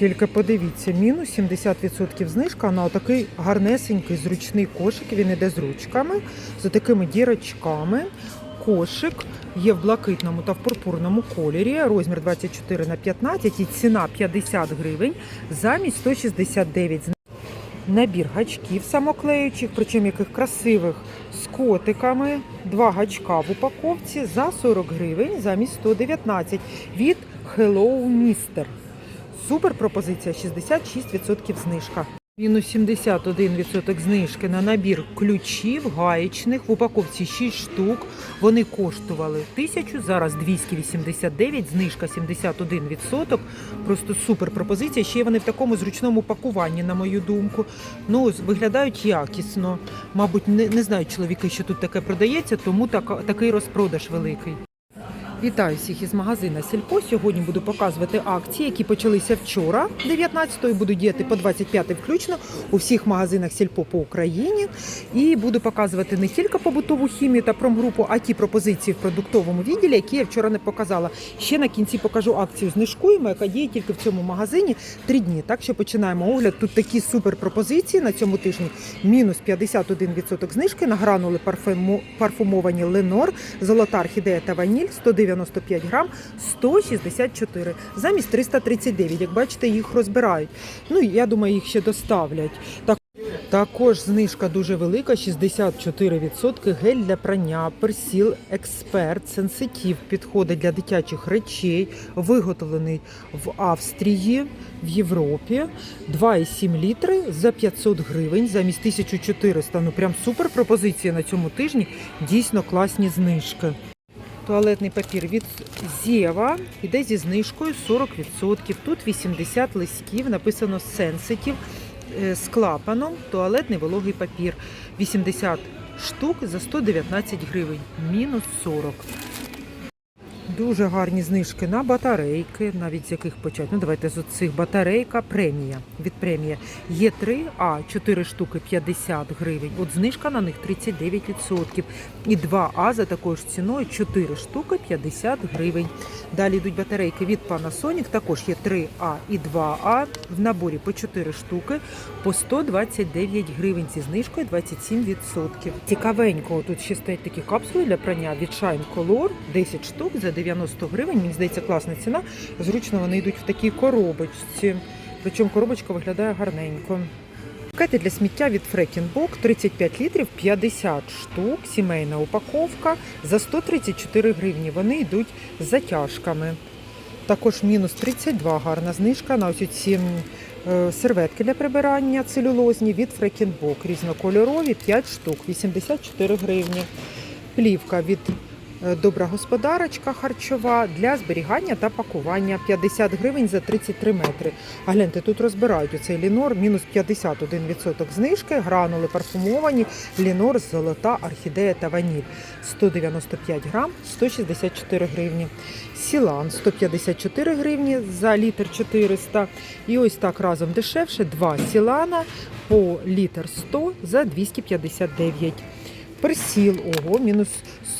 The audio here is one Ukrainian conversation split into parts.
тільки подивіться, мінус 70% знижка на отакий гарнесенький зручний кошик. Він іде з ручками, з такими дірочками. Кошик є в блакитному та в пурпурному кольорі, розмір 24 на 15 і ціна 50 гривень замість 169 Набір гачків самоклеючих, причому яких красивих з котиками. Два гачка в упаковці за 40 гривень замість 119 від Hello Mister. Супер пропозиція 66% знижка. Мінус 71% знижки на набір ключів гаєчних в упаковці 6 штук. Вони коштували 1000, зараз 289, знижка 71%. Просто супер пропозиція. Ще вони в такому зручному пакуванні, на мою думку. Ну, виглядають якісно. Мабуть, не, не знають чоловіки, що тут таке продається, тому так, такий розпродаж великий. Вітаю всіх із магазина Сільпо. Сьогодні буду показувати акції, які почалися вчора, 19-ї, будуть діяти по 25 включно у всіх магазинах Сільпо по Україні. І буду показувати не тільки побутову хімію та промгрупу, а ті пропозиції в продуктовому відділі, які я вчора не показала. Ще на кінці покажу акцію знижкуємо, яка діє тільки в цьому магазині три дні. Так що починаємо огляд. Тут такі супер пропозиції на цьому тижні. Мінус 51% знижки на гранули парфумовані Ленор, золота орхідея та ваніль 195 грам 164 замість 339. Як бачите, їх розбирають. Ну я думаю, їх ще доставлять. Так. Також знижка дуже велика, 64%. Гель для прання, персіл експерт, сенситив підходить для дитячих речей, виготовлений в Австрії, в Європі. 2,7 літри за 500 гривень замість 1400. Ну прям супер пропозиція на цьому тижні. Дійсно класні знижки. Туалетний папір від Зєва іде зі знижкою 40%. Тут 80 листків, написано Sensitive е, з клапаном, туалетний вологий папір. 80 штук за 119 гривень, мінус 40. Дуже гарні знижки на батарейки, навіть з яких почати. Ну, давайте з оцих батарейка премія від премія. Є 3 а 4 штуки 50 гривень. От знижка на них 39%. І 2 а за такою ж ціною 4 штуки 50 гривень. Далі йдуть батарейки від Panasonic, також є 3 а і 2 а в наборі по 4 штуки по 129 гривень зі знижкою 27%. Цікавенько, тут ще стоять такі капсули для прання від Shine Color, 10 штук за 90 гривень. Мені здається, класна ціна. Зручно вони йдуть в такій коробочці. Причому коробочка виглядає гарненько. Пакети для сміття від Фрекінбок 35 літрів, 50 штук, сімейна упаковка за 134 гривні. Вони йдуть з затяжками. Також мінус 32 гарна знижка на ось ці е, серветки для прибирання целюлозні від Фрекінбок. Різнокольорові 5 штук, 84 гривні. Плівка від Добра господарочка харчова для зберігання та пакування 50 гривень за 33 метри. А гляньте, тут розбирають оцей лінор, мінус 51% знижки, гранули парфумовані, лінор, золота, орхідея та ваніль. 195 грам, 164 гривні. Сілан 154 гривні за літр 400. І ось так разом дешевше, два сілана по літр 100 за 259. Персіл, ого, мінус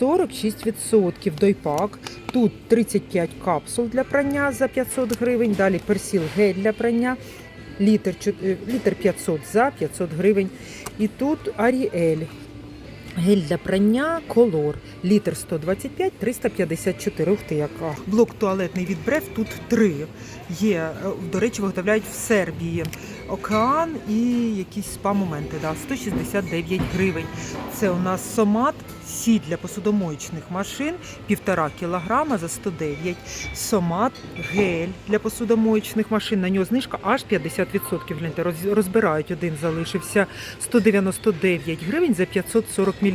46%. Дойпак. Тут 35 капсул для прання за 500 гривень. Далі персіл гель для прання. Літр, чот- е, літр 500 за 500 гривень. І тут Аріель. Гель для прання колор. Літр 125, 354. Ух ти, яка. Блок туалетний від Брев тут три. Є, е, до речі, виготовляють в Сербії. Океан і якісь спа-моменти. Да, 169 гривень. Це у нас сомат, сіль для посудомоєчних машин, півтора кілограма за 109. Сомат, гель для посудомоєчних машин. На нього знижка аж 50%. Гляньте, розбирають, один залишився. 199 гривень за 540 мл.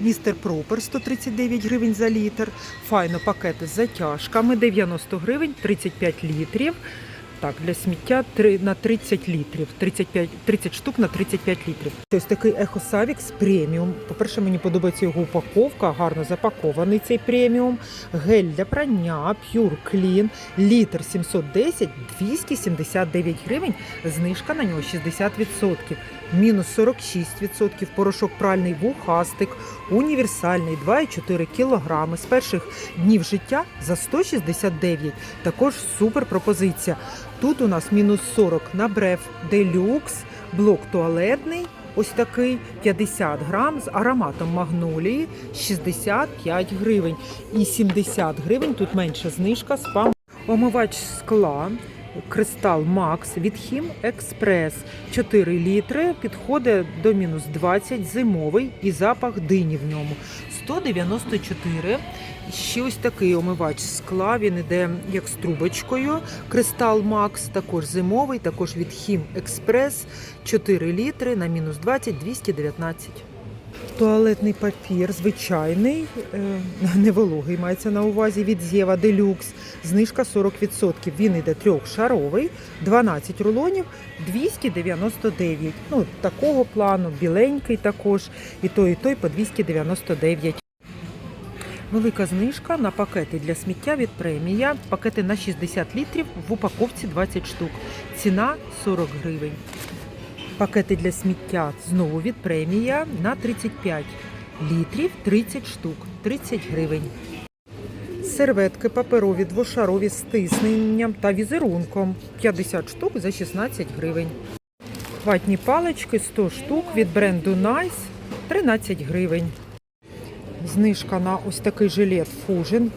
Містер Пропер 139 гривень за літр. Файно пакети з затяжками 90 гривень, 35 літрів. Так, для сміття три- на 30 літрів. 35, 30 штук на 35 літрів. Ось такий Savix преміум. По-перше, мені подобається його упаковка, гарно запакований цей преміум. Гель для прання, Pure Clean, літр 710, 279 гривень. Знижка на нього 60%. Мінус 46%. Порошок пральний вухастик, універсальний 2,4 кілограми. З перших днів життя за 169. Також супер пропозиція. Тут у нас мінус 40 на бреф делюкс, блок туалетний. Ось такий 50 грам з ароматом магнолії 65 гривень. І 70 гривень тут менша знижка спам. Омивач скла Кристал Макс від Хім Експрес 4 літри. Підходить до мінус 20 зимовий і запах дині в ньому. 194. Ще ось такий омивач скла. Він іде як з трубочкою. Кристал Макс також зимовий, також від Хім Експрес 4 літри на мінус 20 219. Туалетний папір звичайний, е, не вологий мається на увазі від Зєва Делюкс. Знижка 40%. Він іде трьохшаровий, 12 рулонів, 299. Ну, такого плану, біленький також. І той, і той по 299. Велика знижка на пакети для сміття від премія. Пакети на 60 літрів в упаковці 20 штук. Ціна 40 гривень. Пакети для сміття знову від премія на 35 літрів 30 штук, 30 гривень. Серветки паперові двошарові з тисненням та візерунком 50 штук за 16 гривень. Ватні палички 100 штук від бренду Nice 13 гривень. Знижка на ось такий жилет Fusion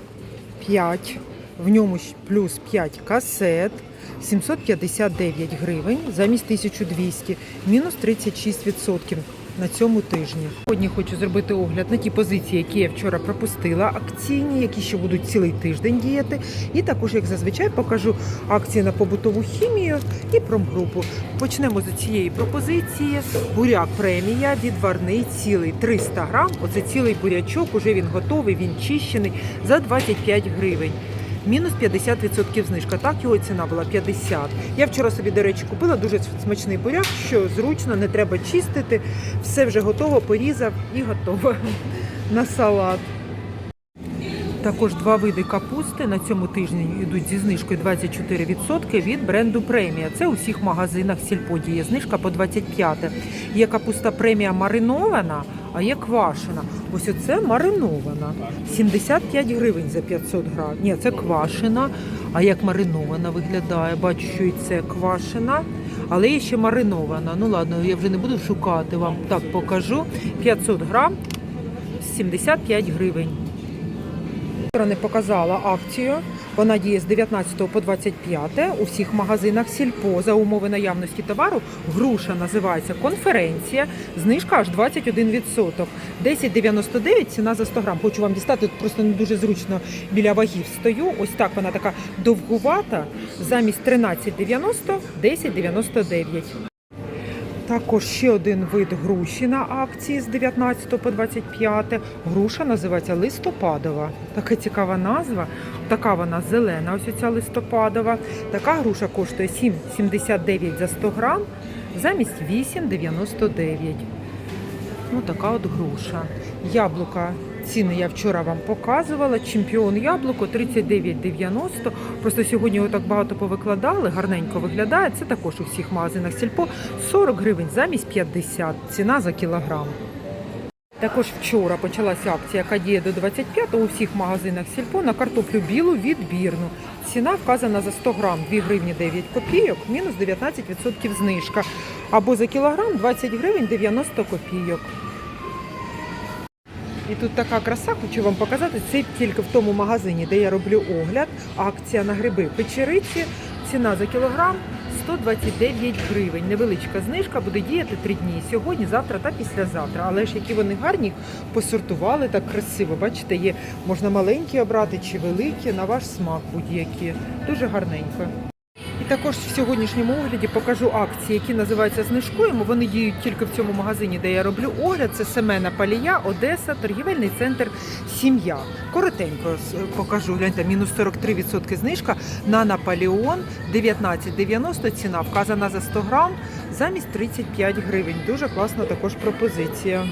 5. В ньому плюс 5 касет. 759 гривень замість 1200, мінус 36% на цьому тижні. Сьогодні хочу зробити огляд на ті позиції, які я вчора пропустила, акційні, які ще будуть цілий тиждень діяти. І також, як зазвичай, покажу акції на побутову хімію і промгрупу. Почнемо з цієї пропозиції. Буряк премія відварний цілий 300 грам. Оце цілий бурячок, уже він готовий, він чищений за 25 гривень. Мінус 50% знижка. Так його ціна була 50. Я вчора собі, до речі, купила дуже смачний буряк, що зручно, не треба чистити. Все вже готово, порізав і готово на салат. Також два види капусти на цьому тижні йдуть зі знижкою 24% від бренду Премія. Це у всіх магазинах сільподі є знижка по 25. Є капуста премія маринована, а є квашена. Ось оце маринована. 75 гривень за 500 грам. Ні, це квашена. А як маринована виглядає? Бачу, що і це квашена. Але є ще маринована. Ну ладно, я вже не буду шукати, вам так покажу. 500 грам 75 гривень. Не показала акцію. Вона діє з 19 по 25 у всіх магазинах Сільпо за умови наявності товару. Груша називається конференція. Знижка аж 21%. 10,99 ціна за 100 грам. Хочу вам дістати, тут просто не дуже зручно біля вагів стою. Ось так вона така довгувата. Замість 13,90 10,99. Також ще один вид груші на акції з 19 по 25. Груша називається листопадова. Така цікава назва. Така вона зелена, ось ця листопадова. Така груша коштує 7,79 за 100 грам, замість 8,99. Ну, така от груша. Яблука. Ціни я вчора вам показувала. Чемпіон яблуко 39,90. Просто сьогодні його так багато повикладали, гарненько виглядає. Це також у всіх магазинах сільпо 40 гривень замість 50. Ціна за кілограм. Також вчора почалася акція, яка діє до 25-го у всіх магазинах сільпо на картоплю білу відбірну. Ціна вказана за 100 грам 2 гривні 9 копійок, мінус 19% знижка. Або за кілограм 20 гривень 90 копійок. І тут така краса, хочу вам показати. Це тільки в тому магазині, де я роблю огляд. Акція на гриби печериці. Ціна за кілограм 129 гривень. Невеличка знижка буде діяти три дні. Сьогодні, завтра та післязавтра. Але ж які вони гарні, посортували так красиво. Бачите, є можна маленькі обрати чи великі, на ваш смак будь-які. Дуже гарненько. Також в сьогоднішньому огляді покажу акції, які називаються знижкуємо. Вони діють тільки в цьому магазині, де я роблю огляд. Це Семена Палія, Одеса, торгівельний центр Сім'я. Коротенько покажу. Гляньте, мінус 43% знижка на Наполеон 19,90 ціна вказана за 100 грам замість 35 гривень. Дуже класна також пропозиція.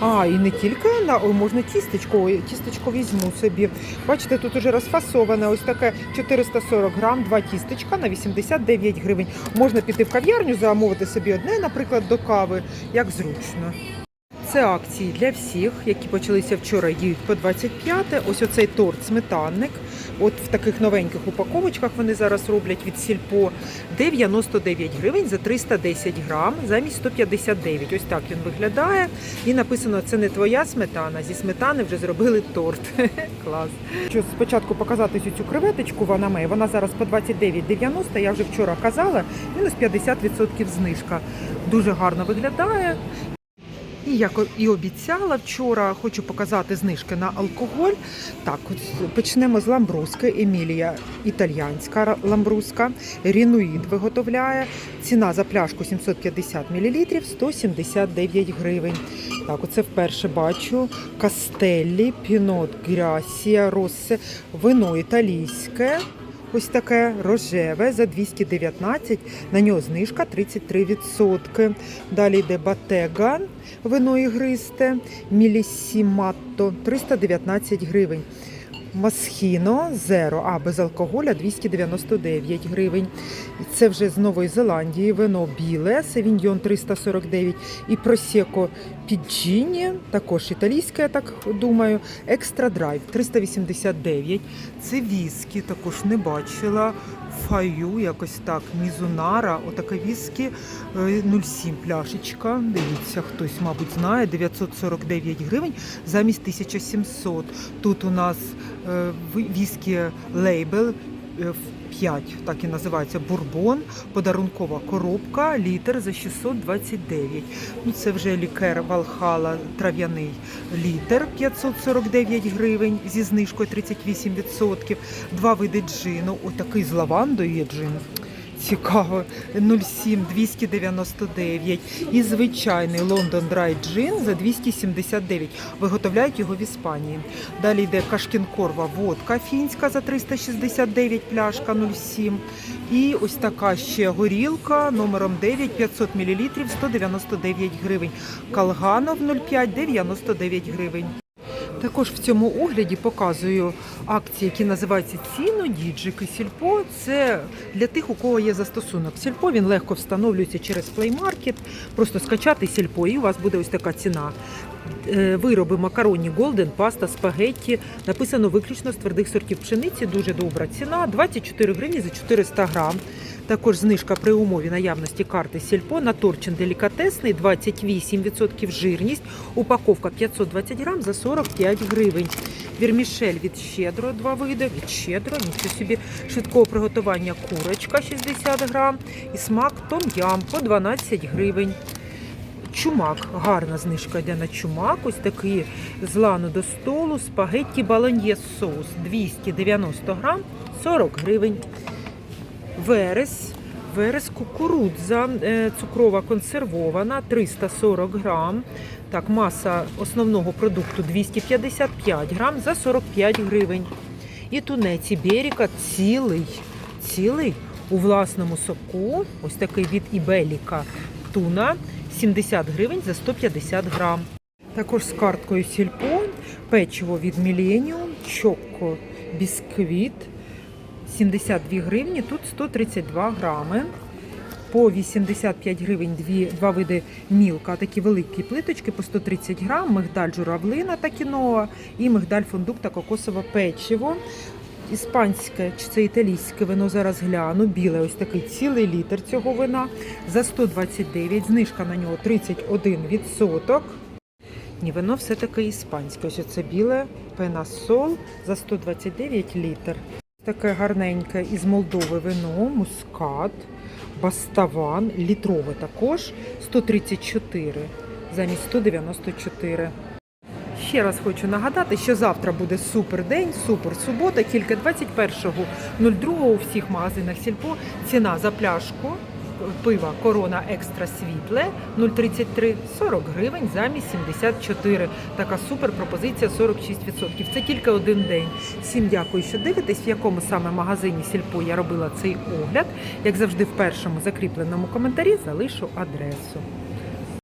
А, і не тільки на можна тістечко. Тістечко візьму собі. Бачите, тут уже розфасоване. Ось таке 440 грам, два тістечка на 89 гривень. Можна піти в кав'ярню, замовити собі одне, наприклад, до кави, як зручно. Це акції для всіх, які почалися вчора, діють по 25. Ось оцей торт сметанник От в таких новеньких упаковочках вони зараз роблять від сільпо 99 гривень за 310 грам замість 159. Ось так він виглядає. І написано: це не твоя сметана. Зі сметани вже зробили торт. Клас. Що спочатку показати цю креветочку в Анаме. Вона зараз по 29,90. Я вже вчора казала, мінус 50% знижка. Дуже гарно виглядає. І як і обіцяла вчора, хочу показати знижки на алкоголь. Так, от почнемо з ламбруски. Емілія італіянська ламбруска. Рінуїд виготовляє. Ціна за пляшку 750 мл 179 гривень. Так, оце вперше бачу. Кастеллі, пінот, грасія, росе, вино італійське. Ось таке рожеве за 219, на нього знижка 33%. Далі йде батега, вино ігристе, мілісіматто 319 гривень. Масхіно зеро, а без алкоголя 299 гривень. Це вже з Нової Зеландії вино біле, Севіньйон 349 і Просеко Піджіні, також італійське, я так думаю. Екстра драйв 389. Це віскі, також не бачила. Фаю, якось так, Мізунара, отака віскі е, 0,7 пляшечка. Дивіться, хтось, мабуть, знає, 949 гривень замість 1700. Тут у нас е, ві- віскі лейбл 5, так і називається бурбон, подарункова коробка, літр за 629. Ну, це вже лікер Валхала трав'яний літр 549 гривень зі знижкою 38%. Два види джину. Отакий з лавандою є джин. Цікаво, 07 299 і звичайний Лондон Dry Gin за 279. Виготовляють його в Іспанії. Далі йде Кашкінкорва водка фінська за 369 пляшка 07. І ось така ще горілка номером 9 500 мл 199 гривень. Калганов 05 99 гривень. Також в цьому огляді показую акції, які називаються ціно, діджики, сільпо. Це для тих, у кого є застосунок. Сільпо він легко встановлюється через Market. Просто скачати сільпо, і у вас буде ось така ціна. Е, Вироби макароні Голден, паста, спагетті. Написано виключно з твердих сортів пшениці. Дуже добра ціна. 24 гривні за 400 грам. Також знижка при умові наявності карти Сільпо на торчин делікатесний 28% жирність. Упаковка 520 грам за 45 гривень. Вірмішель від щедро, два види. Від щедро, нічого собі швидкого приготування курочка 60 грам. І смак том-ям по 12 гривень. Чумак, гарна знижка йде на чумак. Ось такий з лану до столу, спагетті баланьє соус 290 грам, 40 гривень. Верес, верес кукурудза, е, цукрова консервована, 340 грам. Так, маса основного продукту 255 грам за 45 гривень. І тунець Іберіка цілий, цілий у власному соку. Ось такий від Ібеліка туна 70 гривень за 150 грам. Також з карткою Сільпо, печиво від Millennium, Чоко бісквіт 72 гривні, тут 132 грами. По 85 гривень дві, два види мілка, такі великі плиточки по 130 грам, мигдаль журавлина та кіноа і мигдаль фундук та кокосове печиво. Іспанське чи це італійське вино зараз гляну. Біле, ось такий цілий літр цього вина за 129, знижка на нього 31%. Ні, вино все-таки іспанське. Ось це біле пенасол за 129 літр. Таке гарненьке із Молдови вино, мускат, баставан, літрове також 134 замість 194. Ще раз хочу нагадати, що завтра буде супер день, супер субота, тільки 21.02 у всіх магазинах Сільпо ціна за пляшку пива Корона Екстра Світле 0,33 40 гривень замість 74. Така супер пропозиція 46%. Це тільки один день. Всім дякую, що дивитесь, в якому саме магазині Сільпо я робила цей огляд. Як завжди, в першому закріпленому коментарі залишу адресу.